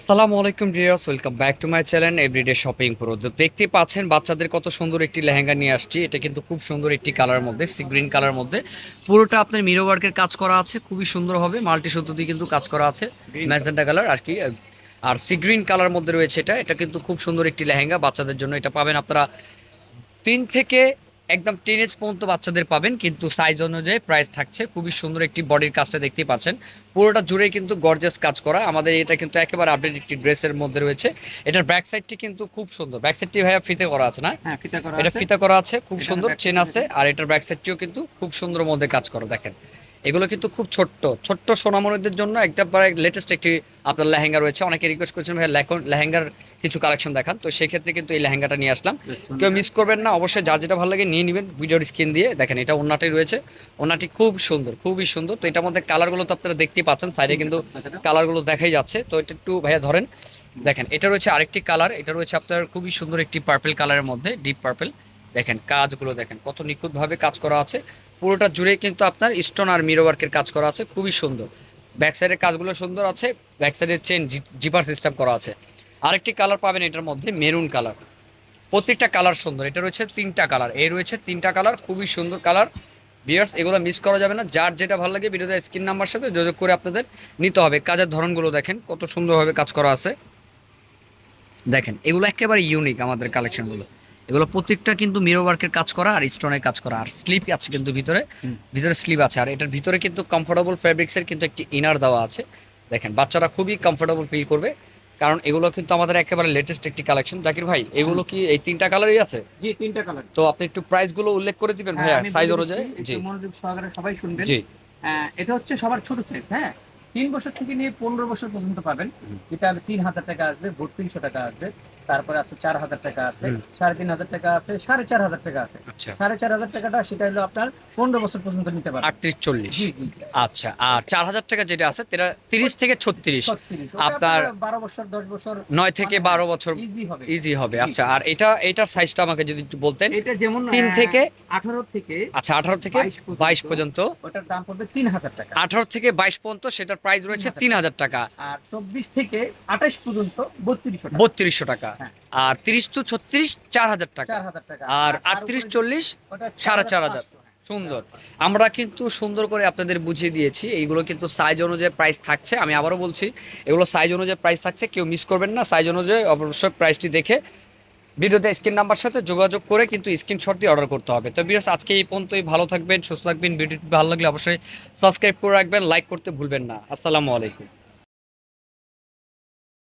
আসসালামু আলাইকুম dears welcome back to my channel everyday shopping pro. তো দেখতে পাচ্ছেন বাচ্চাদের কত সুন্দর একটি লেহেঙ্গা নিয়ে আসছি। এটা কিন্তু খুব সুন্দর একটি কালার মধ্যে সি গ্রিন কালার মধ্যে। পুরোটা আপনার মিরো ওয়ার্কের কাজ করা আছে খুবই সুন্দর হবে। মাল্টি সুতো দিয়ে কিন্তু কাজ করা আছে ম্যাজেন্টা কালার আর কি। আর সি গ্রিন কালার মধ্যে রয়েছে এটা। এটা কিন্তু খুব সুন্দর একটি লেহেঙ্গা বাচ্চাদের জন্য। এটা পাবেন আপনারা তিন থেকে একদম টিনেজ পর্যন্ত বাচ্চাদের পাবেন কিন্তু সাইজ অনুযায়ী প্রাইস থাকছে। খুবই সুন্দর একটি বডির কাজটা দেখতে পাচ্ছেন। পুরোটা জুড়ে কিন্তু গর্জেস কাজ করা। আমাদের এটা কিন্তু একেবারে আপডেট একটি ড্রেসের মধ্যে রয়েছে। এটার ব্যাক সাইডটি কিন্তু খুব সুন্দর। ব্যাক সাইডটি ভাইয়া ফিতে করা আছে না? হ্যাঁ এটা ফিতে ফিতা করা আছে। খুব সুন্দর চেন আছে। আর এটার ব্যাক সাইডটিও কিন্তু খুব সুন্দর মধ্যে কাজ করা দেখেন। এগুলো কিন্তু খুব ছোট্ট ছোট্ট সোনামণিদের জন্য একদম লেটেস্ট একটি আপনার লেহেঙ্গা রয়েছে। অনেকে রিকোয়েস্ট করেছেন ভাই লেহেঙ্গা- লেহেঙ্গার কিছু কালেকশন দেখান। তো সেক্ষেত্রে কিন্তু এই লেহেঙ্গাটা নিয়ে আসলাম। কেউ মিস করবেন না অবশ্যই যা যেটা ভালো লাগে নিয়ে নেবেন। ভিডিওর স্ক্রিন দিয়ে দেখেন এটা ওনাটাই রয়েছে। ওনাটি খুব সুন্দর খুবই সুন্দর। তো এটার মধ্যে কালারগুলো তো আপনারা দেখতেই পাচ্ছেন সাইডে কিন্তু কালারগুলো দেখাই যাচ্ছে। তো এটা একটু ভাইয়া ধরেন দেখেন এটা রয়েছে আরেকটি কালার এটা রয়েছে আপনার খুবই সুন্দর একটি পার্পেল কালারের মধ্যে ডিপ পার্পেল দেখেন কাজগুলো দেখেন কত নিখুঁতভাবে কাজ করা আছে। পুরোটা জুড়ে কিন্তু আপনার স্টোন আর মিরো ওয়ার্কের কাজ করা আছে, খুবই সুন্দর। ব্যাক সাইডের কাজগুলো সুন্দর আছে ব্যাক সাইডের চেন জিপার সিস্টেম করা আছে। আরেকটি কালার পাবেন এটার মধ্যে মেরুন কালার প্রত্যেকটা কালার সুন্দর, এটা রয়েছে তিনটা কালার এই রয়েছে তিনটা কালার খুবই সুন্দর কালার বিয়ার্স এগুলো মিস করা যাবে না, যার যেটা ভালো লাগে ভিডিওতে স্ক্রিন নাম্বার সাথে যোগাযোগ করে আপনাদের নিতে হবে। কাজের ধরনগুলো দেখেন, কত সুন্দরভাবে কাজ করা আছে। দেখেন, এগুলো একেবারে ইউনিক আমাদের কালেকশনগুলো এগুলো প্রত্যেকটা কিন্তু মিরো ওয়ার্কের কাজ করা আর স্টোনের কাজ করা। আর স্লিপ আছে কিন্তু ভিতরে ভিতরে স্লিপ আছে। আর এটার ভিতরে কিন্তু কমফোর্টেবল ফ্যাব্রিক্সের কিন্তু একটি ইনার দেওয়া আছে। দেখেন বাচ্চারা খুবই কমফোর্টেবল ফিল করবে। কারণ এগুলো কিন্তু আমাদের একেবারে লেটেস্ট একটি কালেকশন জাকির ভাই এগুলো কি এই তিনটা কালারই আছে? জি তিনটা কালার তো আপনি একটু প্রাইসগুলো উল্লেখ করে দিবেন ভাইয়া সাইজ অনুযায়ী? জি। মনোযোগ সহকারে সবাই শুনবেন। জি। এটা হচ্ছে সবার ছোট সাইজ হ্যাঁ? তিন বছর থেকে নিয়ে পনেরো বছর পর্যন্ত পাবেন। যেটা তিন হাজার টাকা আসবে বত্রিশশো টাকা আসবে তারপরে আছে চার হাজার টাকা আছে সাড়ে তিন হাজার টাকা আছে সাড়ে চার হাজার টাকা আছে। আচ্ছা। সাড়ে চার হাজার টাকাটা সেটা হলো আপনার পনেরো বছর পর্যন্ত নিতে পারবেন। আটত্রিশ চল্লিশ। আচ্ছা আর চার হাজার টাকা যেটা আছে তেরা তিরিশ থেকে ছত্রিশ। আপনার বারো বছর দশ বছর নয় থেকে বারো বছর ইজি হবে। ইজি হবে। আচ্ছা আর এটা এটার সাইজটা আমাকে যদি একটু বলতেন এটা যেমন তিন থেকে আঠারো থেকে আচ্ছা আঠারো থেকে বাইশ পর্যন্ত ওটার দাম পড়বে তিন হাজার টাকা। আঠারো থেকে বাইশ পর্যন্ত সেটার প্রাইস রয়েছে তিন হাজার টাকা। আর চব্বিশ থেকে আঠাশ পর্যন্ত বত্রিশশো টাকা। বত্রিশশো টাকা। হ্যাঁ। আর তিরিশ টু ছত্রিশ চার হাজার টাকা। আর আটত্রিশ চল্লিশ সাড়ে চার হাজার। 4500, হ্যাঁ। সুন্দর। আমরা কিন্তু সুন্দর করে আপনাদের বুঝিয়ে দিয়েছি এইগুলো কিন্তু সাইজ অনুযায়ী প্রাইস থাকছে। আমি আবারও বলছি এগুলো সাইজ অনুযায়ী প্রাইস থাকছে কেউ মিস করবেন না। সাইজ অনুযায়ী অবশ্যই প্রাইসটি দেখে ভিডিওতে স্ক্রিন নাম্বার সাথে যোগাযোগ করে কিন্তু স্ক্রিনশট দিয়ে অর্ডার করতে হবে। তো বিরস আজকে এই পর্যন্তই। ভালো থাকবেন, সুস্থ থাকবেন। ভিডিওটি ভালো লাগলে অবশ্যই সাবস্ক্রাইব করে রাখবেন, লাইক করতে ভুলবেন না। আসসালামু আলাইকুম।